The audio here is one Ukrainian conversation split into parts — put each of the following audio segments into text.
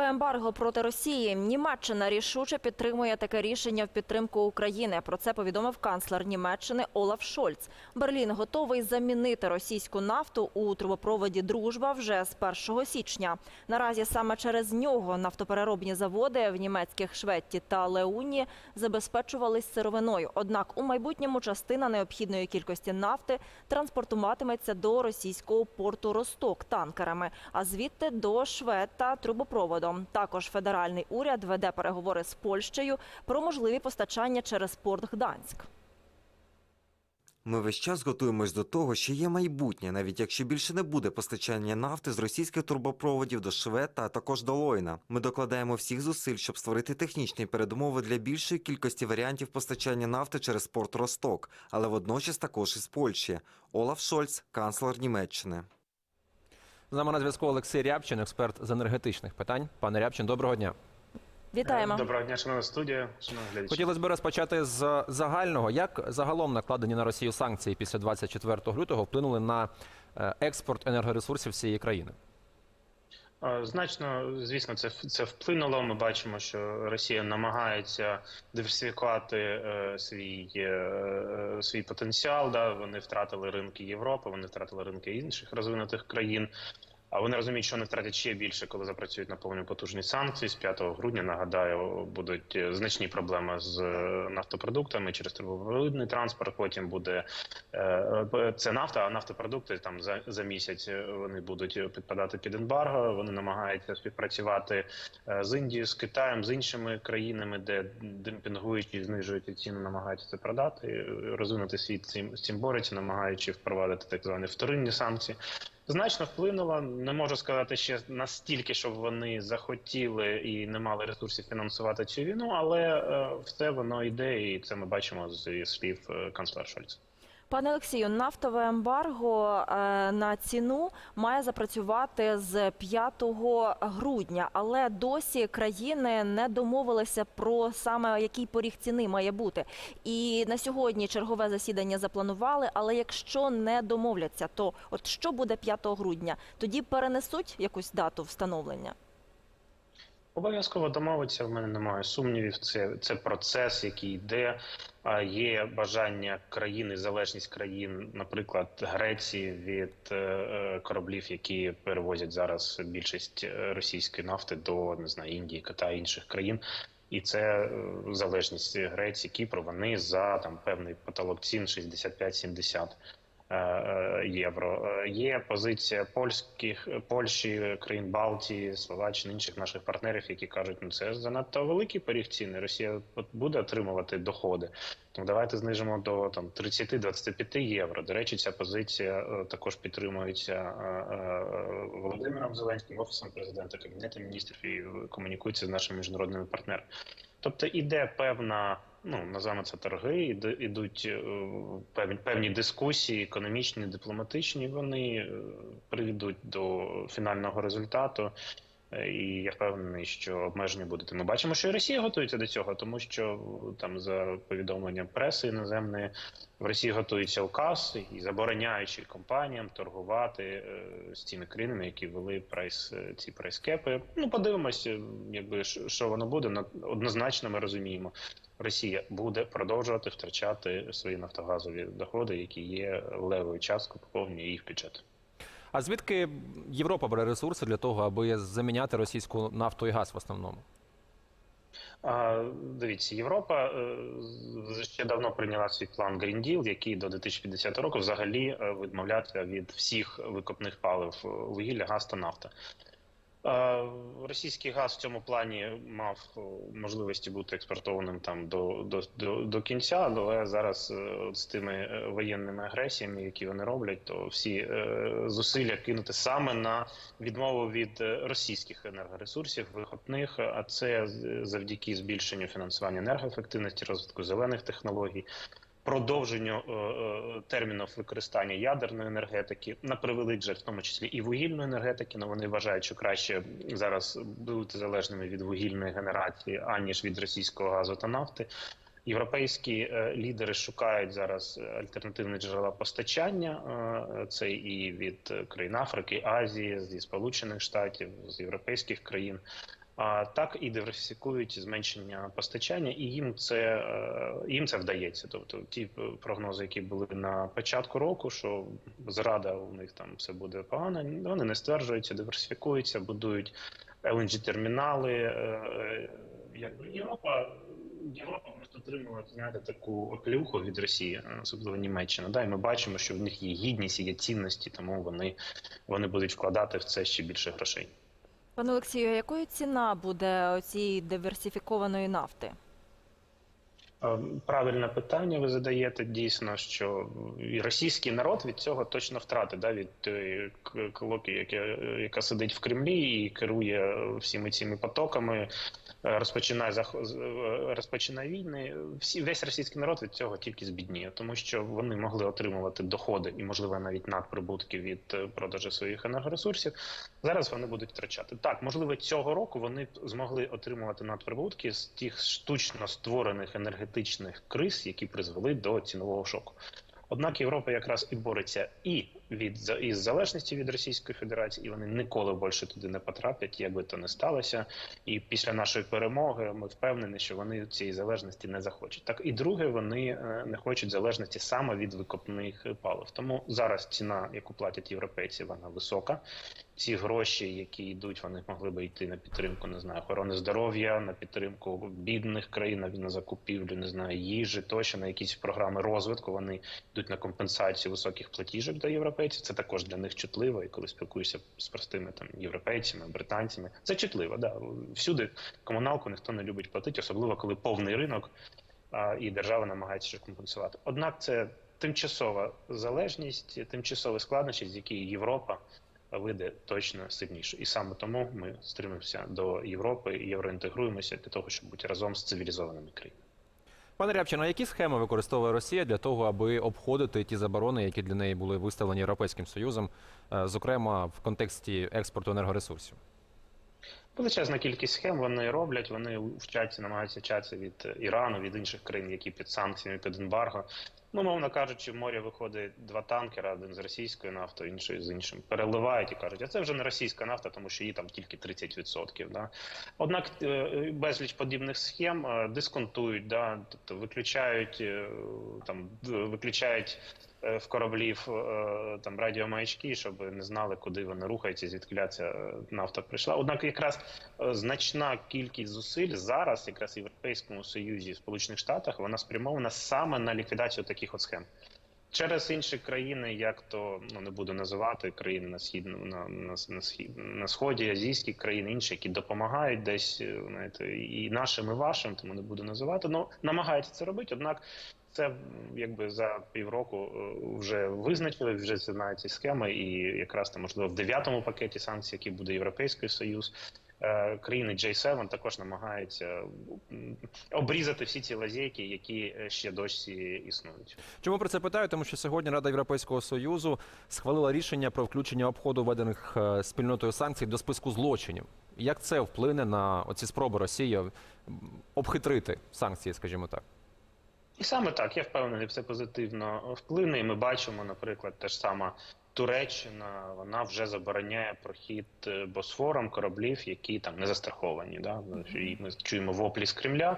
Нафтове ембарго проти Росії. Німеччина рішуче підтримує таке рішення в підтримку України. Про це повідомив канцлер Німеччини Олаф Шольц. Берлін готовий замінити російську нафту у трубопроводі Дружба вже з 1 січня. Наразі саме через нього нафтопереробні заводи в німецьких Шветті та Леуні забезпечувались сировиною. Однак у майбутньому частина необхідної кількості нафти транспортуватиметься до російського порту Росток танкерами, а звідти до Швета трубопроводом. Також федеральний уряд веде переговори з Польщею про можливі постачання через порт Гданськ. Ми весь час готуємось до того, що є майбутнє, навіть якщо більше не буде постачання нафти з російських турбопроводів до Швета, також до Лойна. Ми докладаємо всіх зусиль, щоб створити технічні передумови для більшої кількості варіантів постачання нафти через порт Росток, але водночас також із Польщі. Олаф Шольц, канцлер Німеччини. З нами на зв'язку Олексій Рябчин, експерт з енергетичних питань. Пане Рябчин, доброго дня. Вітаємо. Доброго дня, шановна студія, шановні глядачі. Хотілося б розпочати з загального. Як загалом накладені на Росію санкції після 24 лютого вплинули на е, експорт енергоресурсів всієї країни? Е, Значно, звісно, це це вплинуло. Ми бачимо, що Росія намагається диверсифікувати е, свій е, е, свій потенціал. Да, вони втратили ринки Європи, вони втратили ринки інших розвинутих країн. А вони розуміють, що вони втратять ще більше, коли запрацюють на повні потужні санкції. З 5 грудня нагадаю, будуть е, значні проблеми з е, нафтопродуктами через трубопровідний транспорт. Потім буде е, це нафта, а нафтопродукти там за, за місяць вони будуть підпадати під ембарго. Вони намагаються співпрацювати з Індією, з Китаєм, з іншими країнами, де демпінгують і знижують ціну, намагаються це продати. Розвинути світ цим цим бореться, намагаючи впровадити так звані вторинні санкції. Значно вплинула. Не можу сказати ще настільки, щоб вони захотіли і не мали ресурсів фінансувати цю війну, але е, все воно йде, і це ми бачимо зі слів е, канцлера Шольца. Пане Олексію, нафтове ембарго е, на ціну має запрацювати з 5 грудня, але досі країни не домовилися про саме який поріг ціни має бути. І на сьогодні чергове засідання запланували. Але якщо не домовляться, то от що буде 5 грудня? Тоді перенесуть якусь дату встановлення. Обов'язково домовитися. В мене немає сумнівів. Це це процес, який йде. А Є бажання країни, залежність країн, наприклад, Греції від е, е, кораблів, які перевозять зараз більшість е, російської нафти до не знаю Індії, Китаю інших країн. І це залежність Греції, Кіпру. Вони за там певний потолок цін 65-70 е, е, євро. Е, Є позиція польських Польщі, країн Балтії, Словаччини, інших наших партнерів, які кажуть, ну це занадто великий поріг ціни. Росія буде отримувати доходи. Тому давайте знижимо до там 30-25 євро. До речі, ця позиція е, також підтримується е, е, Володимиром Зеленським, офісом президента, кабінетом міністрів і комунікується з нашими міжнародними партнерами. Тобто іде певна, ну називаємо це торги, ідуть е, певні певні дискусії, економічні, дипломатичні. Вони е, приведуть до фінального результату. Е, І я впевнений, що обмеження будуть. Ми бачимо, що і Росія готується до цього, тому що там за повідомленням преси іноземної в Росії готується указ і забороняючи компаніям торгувати е, з цими країнами, які ввели прайс е, ці прайскепи. Ну подивимося, якби що воно буде. На- Однозначно, ми розуміємо, Росія буде продовжувати втрачати свої нафтогазові доходи, які є левою часткою поповнення їх бюджету. А звідки Європа бере ресурси для того, аби заміняти російську нафту і газ в основному? А, Дивіться, Європа е, ще давно прийняла свій план Green Deal, який до 2050 року взагалі е, відмовлявся від всіх викопних палив е, вугілля, газ та нафта. Російський газ в цьому плані мав е, можливості бути експортованим там до, до, до, до кінця, але зараз е, з тими е, воєнними агресіями, які вони роблять, то всі зусилля кинути саме на відмову від російських енергоресурсів, вихопних, а це завдяки збільшенню фінансування енергоефективності, розвитку зелених технологій. Продовженню е, е, термінів використання ядерної енергетики на превелик жаль, в тому числі і вугільної енергетики. але вони вважають, що краще зараз бути залежними від вугільної генерації аніж від російського газу та нафти. Європейські е, лідери шукають зараз альтернативні джерела постачання. Це і від країн Африки, Азії, зі Сполучених Штатів, з європейських країн. Так і диверсифікують зменшення постачання, і їм це е, їм це вдається. Тобто ті е, прогнози, які були на початку року, що зрада у них там все буде погано, вони не стверджуються, диверсифікуються, будують lng термінали. Якби Європа. Європа просто отримала знаєте, таку оплюху від Росії, е, особливо Німеччина. Да, і ми бачимо, що в них є гідність, є цінності, тому вони, вони будуть вкладати в це ще більше грошей. Пане Олексію, якою ціна буде цієї диверсифікованої нафти? Е, Правильне питання ви задаєте дійсно, що і російський народ від цього точно втратить, да, від тієї к- клоки, яка, яка сидить в Кремлі і керує всіми цими потоками, е, розпочинає е, розпочинає війни. Всі весь російський народ від цього тільки збідніє, тому що вони могли отримувати доходи і, можливо, навіть надприбутки від продажу своїх енергоресурсів. Зараз вони будуть втрачати. Так, можливо, цього року вони змогли отримувати надприбутки з тих штучно створених енергетичних криз, які призвели до цінового шоку. Однак Європа якраз і бореться і від із залежності від Російської Федерації, і вони ніколи більше туди не потраплять, як би то не сталося. І після нашої перемоги ми впевнені, що вони цієї залежності не захочуть. Так і друге, вони е, не хочуть залежності саме від викопних палив. Тому зараз ціна, яку платять європейці, вона висока. Ці гроші, які йдуть, вони могли би йти на підтримку, не знаю, охорони здоров'я, на підтримку бідних країн, на закупівлю, не знаю, їжі, тощо на якісь програми розвитку. Вони йдуть на компенсацію високих платіжок до європейців. Це також для них чутливо. І коли спілкуюся з простими там європейцями, британцями, це чутливо. Да всюди комуналку ніхто не любить платити, особливо коли повний ринок а, і держава намагається компенсувати. Однак це тимчасова залежність, тимчасові складнощі, з якої Європа вийде точно сильніше. І саме тому ми стримуємося до Європи і євроінтегруємося для того, щоб бути разом з цивілізованими країнами. Пане Рябчин, які схеми використовує Росія для того, аби обходити ті заборони, які для неї були виставлені Європейським Союзом, е, зокрема в контексті експорту енергоресурсів? Величезна кількість схем вони роблять. Вони вчаться, намагаються вчатися від Ірану, від інших країн, які під санкціями, під ембарго. Ну, мовно кажучи, в морі виходить два танкера, один з російською нафтою, інший з іншим. Переливають і кажуть, а це вже не російська нафта, тому що її там тільки 30%. Да? Однак е, безліч подібних схем е, дисконтують, да? тобто виключають е, там виключають в кораблів там радіомаячки, щоб не знали, куди вони рухаються, звідки ця нафта прийшла. Однак, якраз значна кількість зусиль зараз, якраз в Європейському Союзі, в Сполучених Штатах, вона спрямована саме на ліквідацію таких от схем. Через інші країни, як то ну не буду називати країни на східну на, на, на, схід, на сході, азійські країни, інші, які допомагають десь е, знаєте, і нашим, і вашим, тому не буду називати. Ну намагаються це робити. Однак це якби за півроку е, вже визначили, вже знають ці схеми, і якраз там можливо в дев'ятому пакеті санкцій, який буде Європейський Союз. Е, Країни J7 також намагаються обрізати всі ці лазейки, які е, ще досі існують. Чому про це питаю? Тому що сьогодні Рада Європейського Союзу схвалила рішення про включення обходу введених е, спільнотою санкцій до списку злочинів. Як це вплине на оці спроби Росії обхитрити санкції, скажімо так? І саме так, я впевнений, це позитивно вплине. І ми бачимо, наприклад, те ж сама Туреччина, вона вже забороняє прохід е, Босфором кораблів, які там не застраховані. Да? І ми чуємо воплі з Кремля.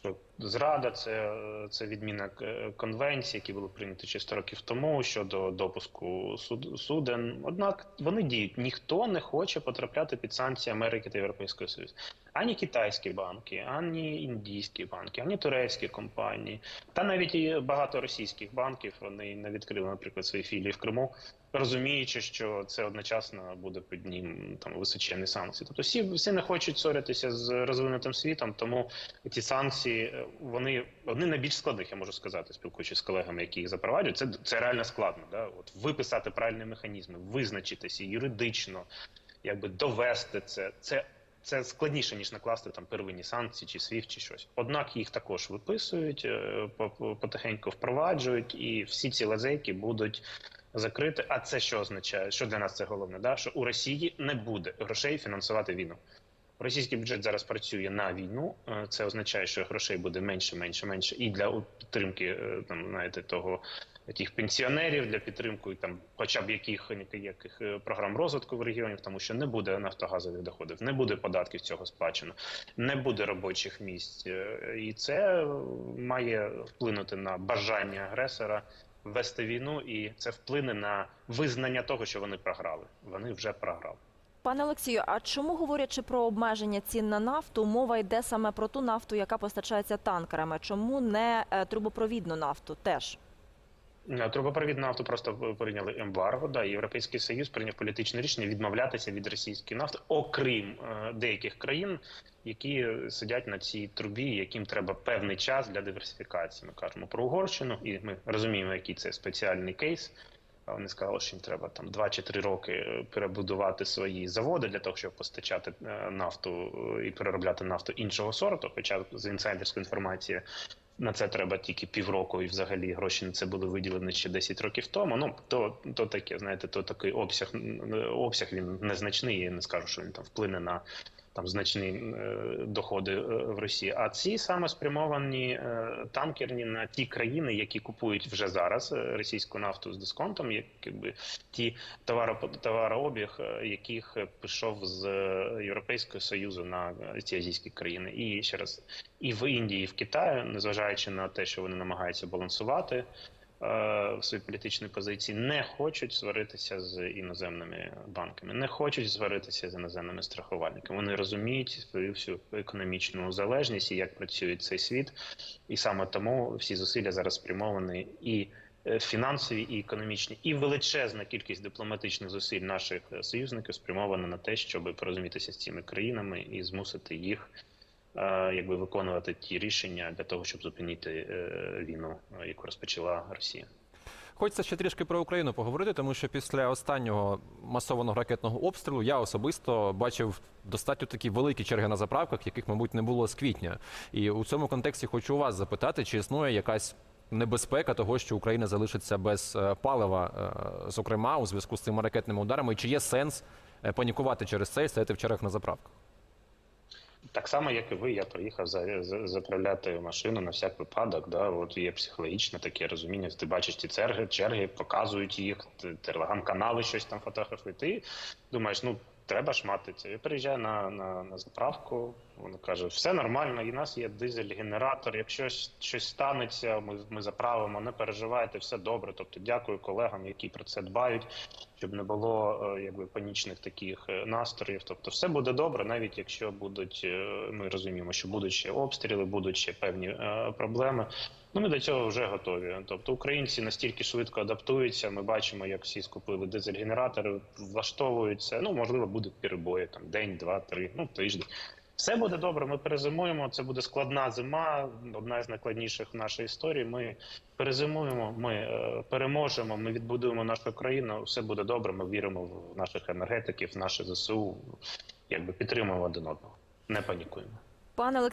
Що зрада це, це відміна конвенції, які були прийняті ще 100 років тому щодо допуску суд, суден. Однак вони діють. Ніхто не хоче потрапляти під санкції Америки та Європейського Союзу. Ані китайські банки, ані індійські банки, ані турецькі компанії, та навіть і багато російських банків вони не відкрили, наприклад, свої філії в Криму, розуміючи, що це одночасно буде під ним там височенні санкції. Тобто всі, всі не хочуть ссоритися з розвинутим світом, тому ці санкції е, вони одні найбільш складних, я можу сказати, спілкуючись з колегами, які їх запроваджують. Це це реально складно. Да? От виписати правильні механізми, визначитися юридично, якби довести це. Це це складніше ніж накласти там первинні санкції чи SWIFT, чи щось. Однак їх також виписують, е, по- по- потихеньку впроваджують, і всі ці лазейки будуть закриті. А це що означає? Що для нас це головне? Да? Що у Росії не буде грошей фінансувати війну. Російський бюджет зараз працює на війну. Е, Це означає, що грошей буде менше, менше, менше і для підтримки е, там знаєте того тих пенсіонерів для підтримки там, хоча б яких яких е, програм розвитку в регіонів, тому що не буде нафтогазових доходів, не буде податків цього сплачено, не буде робочих місць, і це має вплинути на бажання агресора вести війну, і це вплине на визнання того, що вони програли. Вони вже програли. Пане Олексію, а чому говорячи про обмеження цін на нафту, мова йде саме про ту нафту, яка постачається танкерами? Чому не е, трубопровідну нафту? Теж Е, Трубопровідну нафту просто прийняли ембарго. Да, Європейський Союз прийняв політичне рішення відмовлятися від російської нафти, окрім е, деяких країн, які сидять на цій трубі, яким треба певний час для диверсифікації. Ми кажемо про Угорщину, і ми розуміємо, який це спеціальний кейс. Вони сказали, що їм треба там 2 чи 3 роки е, перебудувати свої заводи для того, щоб постачати е, нафту е, і переробляти нафту іншого сорту. Хоча з інсайдерської інформації на це треба тільки півроку, і взагалі гроші на це були виділені ще 10 років тому. Ну то, то таке, знаєте, то такий обсяг обсяг він незначний. Я не скажу, що він там вплине на там значні е, доходи е, в Росії. А ці саме спрямовані е, танкерні на ті країни, які купують вже зараз російську нафту з дисконтом, як якби ті товаро, товарообіг, яких пішов з Європейського союзу на ці азійські країни, і ще раз і в Індії, і в Китаї, незважаючи на те, що вони намагаються балансувати в своїй політичній позиції, не хочуть сваритися з іноземними банками, не хочуть сваритися з іноземними страхувальниками. Вони розуміють свою всю економічну залежність і як працює цей світ, і саме тому всі зусилля зараз спрямовані і е, фінансові, і економічні, і величезна кількість дипломатичних зусиль наших е, союзників спрямована на те, щоб порозумітися з цими країнами і змусити їх е, якби виконувати ті рішення для того, щоб зупинити е, війну, е, яку розпочала Росія. Хочеться ще трішки про Україну поговорити, тому що після останнього масованого ракетного обстрілу я особисто бачив достатньо такі великі черги на заправках, яких, мабуть, не було з квітня. І у цьому контексті хочу у вас запитати, чи існує якась небезпека того, що Україна залишиться без е, палива, е, зокрема у зв'язку з цими ракетними ударами, і чи є сенс е, панікувати через це і стояти в чергах на заправках? Так само, як і ви, я приїхав за, за, заправляти машину на всяк випадок. Да? От є психологічне таке розуміння. Ти бачиш ті черги, черги показують їх, телеграм-канали щось там фотографують. Ти думаєш, ну треба ж мати це. Я приїжджаю на, на, на заправку. Вони кажуть, все нормально, і в нас є дизель-генератор. Якщо щось станеться, ми, ми заправимо, не переживайте, все добре. Тобто, дякую колегам, які про це дбають, щоб не було е, якби панічних таких е, настроїв. Тобто, все буде добре, навіть якщо будуть, е, ми розуміємо, що будуть ще обстріли, будуть ще певні проблеми. Ну, ми до цього вже готові. Тобто, українці настільки швидко адаптуються. Ми бачимо, як всі скупили дизель-генератори, влаштовуються. Ну, можливо, будуть перебої там день, два, три, ну тиждень. Все буде добре. Ми перезимуємо. Це буде складна зима, одна з найскладніших в нашій історії. Ми перезимуємо, ми е, переможемо. Ми відбудуємо нашу країну. Все буде добре. Ми віримо в наших енергетиків, в наше ЗСУ. Якби підтримуємо один одного. Не панікуємо. пане Олексію.